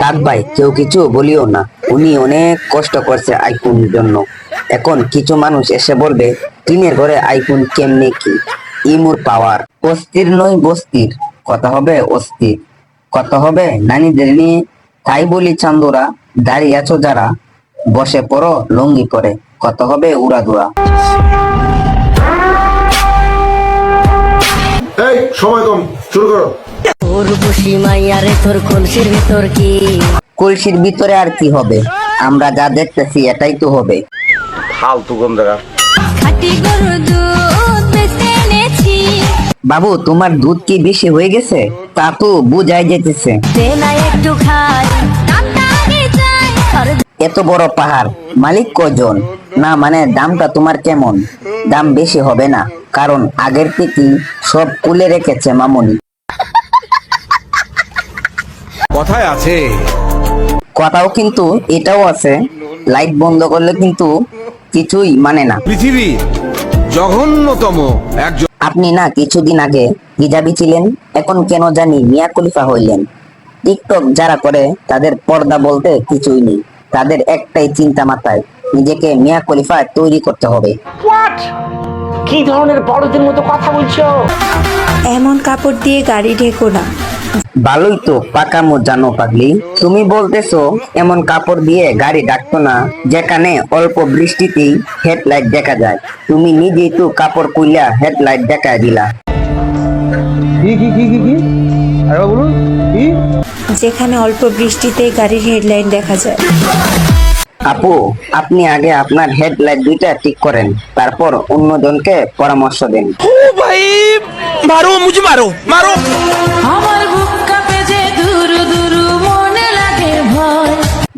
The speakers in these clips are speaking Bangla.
থাক ভাই, কেউ কিছু বলিও না। উনি অনেক কষ্ট করছে আইফোনের জন্য। এখন কিছু মানুষ এসে বলবে, টিনের ঘরে আইফোন কেমনে কি? ইমুর পাওয়ার। অস্থির নয় বস্তির, কথা হবে অস্থির। কথা হবে নানীদের নিয়ে। তাই বলি চান্দুরা, দাঁড়িয়ে আছো যারা, বসে পড়ো, লঙ্গি পরে। কত হবে উড়াদুরা এই, সময় কম, শুরু করো। তোর কলসির ভিতর কি? কলসির ভিতরে আর কি হবে? আমরা যা দেখতেছি এটাই তো হবে। ফালতু গন্ধরা। খাটি গরু দুধ বেচে এনেছি। বাবু তোমার দুধ কি বেশি হয়ে গেছে? তা তো বুঝাই যেতেছে। দে না একটু খাই দামটা আগে আর এত বড় পাহাড় মালিক কজন? না মানে দামটা তোমার কেমন? দাম বেশি হবে না কারণ আগের থেকেই সব কুলে রেখেছে মামনি। কথায় আছে। কথাও কিন্তু এটাও আছে লাইট বন্ধ করলে কিন্তু কিছুই মানে না। পৃথিবীর জঘন্যতম একজন আপনি না কিছুদিন আগে হিজাবি ছিলেন এখন কেন জানি মিয়া খলিফা হইলেন। টিকটক যারা করে তাদের পর্দা বলতে কিছুই নেই। তাদের একটাই চিন্তা মাথায় নিজেকে মিয়া খলিফা তৈরি করতে হবে। কি ধরনের বড়দের মতো কথা বলছো? এমন কাপড় দিয়ে গাড়ি ঢেকো না। ভালোই তো পাকামো জানো পাগলি। তুমি বলতেছো এমন কাপড় দিয়ে গাড়ি ডাকতো না যেখানে অল্প বৃষ্টিতেই হেডলাইট দেখা যায়। তুমি নিজেই তো কাপড় কুইলা হেডলাইট দেখা দিলা। যেখানে অল্প বৃষ্টিতে গাড়ির হেডলাইট দেখা যায়। আপু আপনি আগে আপনার হেডলাইট দুইটা ঠিক করেন তারপর অন্যজনকে পরামর্শ দেন। আমার বুক কাঁপে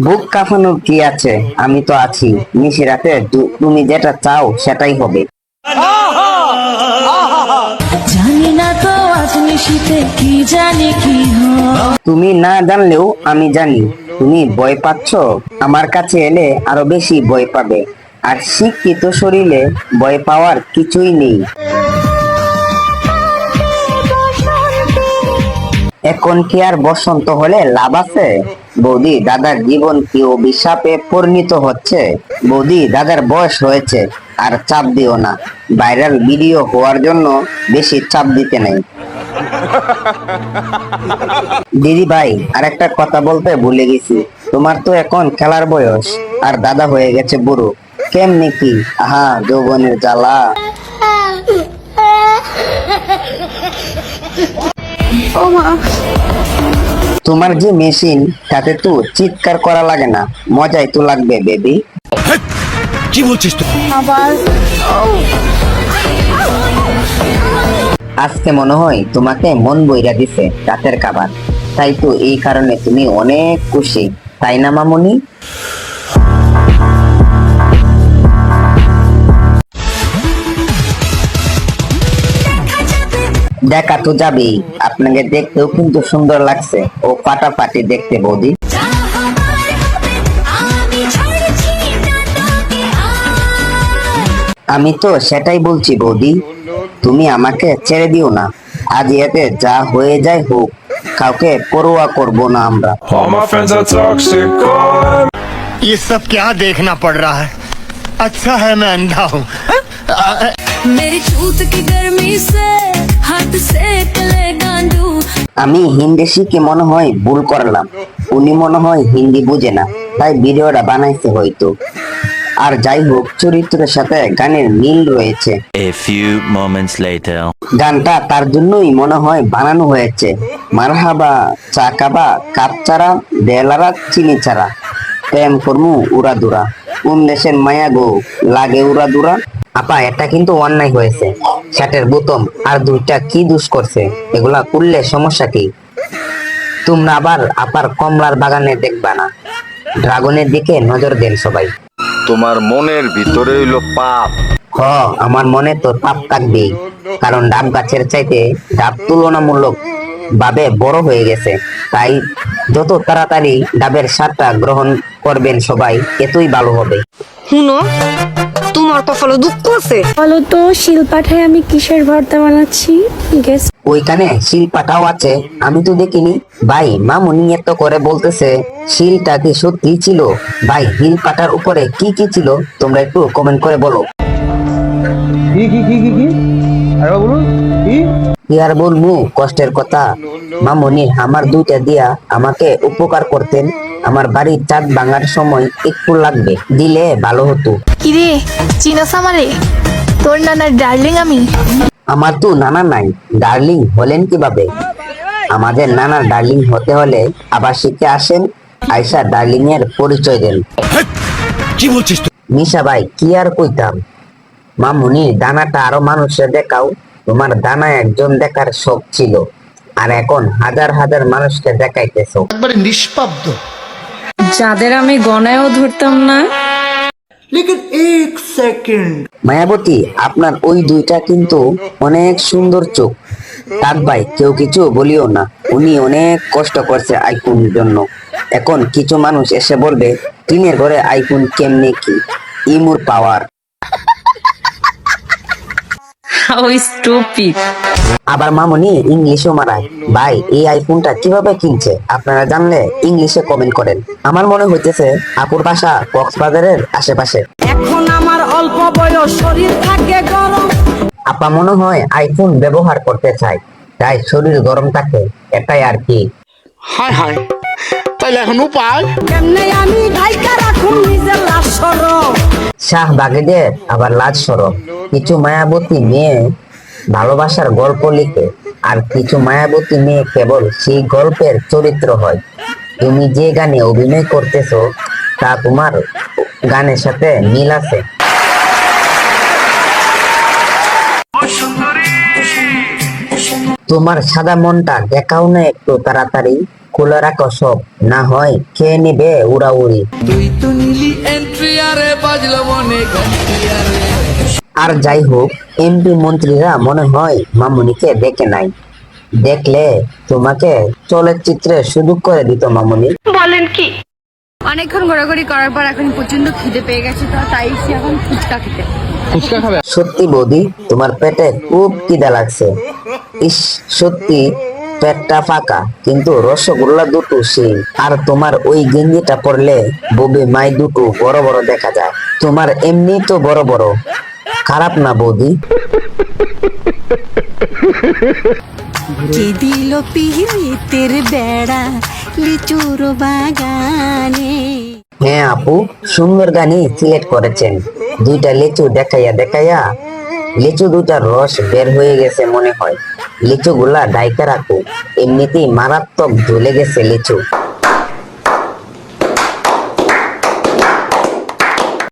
বুক কাঁপানোর কি আছে? আমি তো আছি। নিশিরাতে তুমি যেটা চাও সেটাই হবে। জানি না তো আজ নিশিতে কি জানি কি তুমি না জানলেও আমি জানি। তুমি ভয় পাচ্ছ? আমার কাছে এলে আরও বেশি ভয় পাবে। আর শিক্ষিত শরীরে ভয় পাওয়ার কিছুই নেই। এখন কি আর বসন্ত হলে লাভ আছে? বৌদি, দাদার জীবন কি অভিশাপে পরিণত হচ্ছে? বৌদি, দাদার বয়স হয়েছে, আর চাপ দিও না। ভাইরাল ভিডিও হওয়ার জন্য বেশি চাপ দিতে নেই। দিদি ভাই আর একটা কথা বলতে ভুলে গেছি। তোমার তো এখন খেলার বয়স, আর দাদা হয়ে গেছে বুড়ো। কেমনি কি? আহা, যৌবনের জ্বালা। তোমার যে মেশিন তাতে তো চিৎকার করা লাগে না। মজাই তো লাগবে বেবি। কি বলছিস তুই? আবার? আজকে মনে হয় তোমাকে মন বইরা দিছে রাতের খাবার। তাই তো এই কারণে তুমি অনেক খুশি তাই না মামুনি? দেখা তো যাবেই আপনাকে দেখতেও কিন্তু সুন্দর লাগছে ও ফাটাফাটি দেখতে বৌদি আমি তো সেটাই বলছি বৌদি তুমি আমাকে ছেড়ে দিও না আজ এতে যা হয়ে যায় হোক কাউকে পরোয়া করব না আমরা All my friends are toxic. All ये सब क्या देखना पड़ रहा है अच्छा है मैं अंधा हूँ मेरी छूत की गर्मी से हाथ सेक ले गांडू আমি হিন্দি শিখে মনে হয় ভুল করলাম। উনি মনে হয় হিন্দি বুঝে না তাই ভিডিওটা বানাইছে হয়তো আর যাই হোক চরিত্রের সাথে গানের মিল রয়েছে। A few moments later. গানটা তার জন্যই মনে হয় বানানো হয়েছে। মারহাবা চাকাবা কাপ চারা দেলারা চিনি চারা প্রেম কর্মু উড়া দুরা কোন দেশের মায়া গো লাগে উড়া দুরা আপা এটা কিন্তু অন্যায় হয়েছে। শার্টের বোতম আর দুইটা কি দুষ করছে? এগুলা করলে সমস্যা কি? তোমরা আবার আপার কমলার বাগানে দেখবা না। ড্রাগনের দিকে নজর দেন সবাই। তোমার মনের ভিতরে হইল পাপ। হ আমার মনে তো পাপ থাকবেই। কারণ ডাব গাছের চাইতে ডাব তুলনামূলক ভাবে বড় হয়ে গেছে। তাই যত তাড়াতাড়ি ডাবের স্বাদটা গ্রহণ করবেন সবাই এতই ভালো হবে। শুনো তোমার কপালে দুঃখ আছে। বলো তো শিলপাঠায় আমি কিসের ভর্তা বানাচ্ছি? গেস ওইখানে শিলপাটাও আছে আমি তো দেখিনি। ভাই মামুনি এত করে বলতেছে শিলটা কি সত্যি ছিল? ভাই শিলপাটার উপরে কি কি ছিল? তোমরা একটু কমেন্ট করে বলো। কি কি কি কি? আর বলব কষ্টের কথা। মামুনি আমার দুইটা দিয়া আমাকে উপকার করতেন। আমার বাড়ির চাঁদ ভাঙার সময় একটু লাগবে দিলে ভালো হতো। কিরে চিনাস আমারে? তোর নানার ডার্লিং আমি। আমার তো নানা নাই ডার্লিং হলেন কীভাবে? আমাদের নানা ডার্লিং হতে হলে আবার শিখে আসেন আয়সা ডার্লিং এর পরিচয় দেন। কি বলছিস তুই? মিশা ভাই কি আর কইতাম? মামুনি দানাটা আরও মানুষের দেখাও। তোমার দানা একজন দেখার শখ ছিল আর এখন হাজার হাজার মানুষকে দেখাইতেছো। যাদের আমি গণায়ও ধরতাম না। মায়াবতী আপনার ওই দুইটা কিন্তু অনেক সুন্দর চোখ। তাক ভাই কেউ কিছু বলিও না। উনি অনেক কষ্ট করছে আইফোনের জন্য। এখন কিছু মানুষ এসে বলবে টিনের ঘরে আইফোন কেমনে কি? ইমুর পাওয়ার। হাউ স্টুপিড আবার মামনি ইংলিশও মারায় ভাই এই আইফোনটা কীভাবে কিনছে? আপনারা জানলে ইংলিশে কমেন্ট করেন। আমার মনে হইতেছে আপুর বাসা কক্সবাজারের আশেপাশে। এখন আমার অল্প বয়স শরীর থাকে গরম। আপা মনে হয় আইফোন ব্যবহার করতে চায়। তাই শরীর গরম থাকে এটাই আর কি। হাই হাই তাহলে এখন উপায়? কেমনে আমি ভাইকা রাখুন নিজের লাশ শাহ বাগেদের আবার লাজ সরব কিছু মায়াবতী মেয়ে ভালোবাসার গল্প লিখে, আর কিছু মায়াবতী মেয়ে কেবল সেই গল্পের চরিত্র হয়। তুমি যে গানে অভিনয় করতেছ, তা তোমার গানের সাথে মিল আছে। তোমার সাদা মনটা দেখাও না একটু তাড়াতাড়ি। খুলে রাখো সব না হয় খেয়ে নিবে উড়াউড়ি? আর যাই হোক এমপি মন্ত্রীরা মনে হয় মামুনিকে দেখে নাই। দেখলে তোমাকে চলচ্চিত্রে সুযোগ করে দিত মামুনি। বলেন কি? অনেকক্ষণ ঘোরাঘুরি করার পর এখন প্রচণ্ড খিদে পেয়ে গেছে তো তাই সে এখন ফুচকা খেতে। সত্যি বৌদি তোমার পেটে খুব খিদা লাগছে। ইস সত্যি পেটটা ফাঁকা কিন্তু রসগোল্লা দুটো সেই। আর তোমার ওই গেঞ্জিটা পরলে ববি মাই দুটো বড় বড় দেখা যায়। তোমার এমনি তো বড় বড়। খারাপ না বৌদি? কে দিল পিহিতের বেড়া লিচুর বাগানে? হ্যাঁ আপু সুন্দর গানই সিলেক্ট করেছেন। দুইটা লিচু দেখাইয়া দেখাইয়া লিচু দুটার রস বের হয়ে গেছে মনে হয়। লিচু গুলা ডাইকা রাখো। এমনিতেই মারাত্মক ঝুলে গেছে লিচু।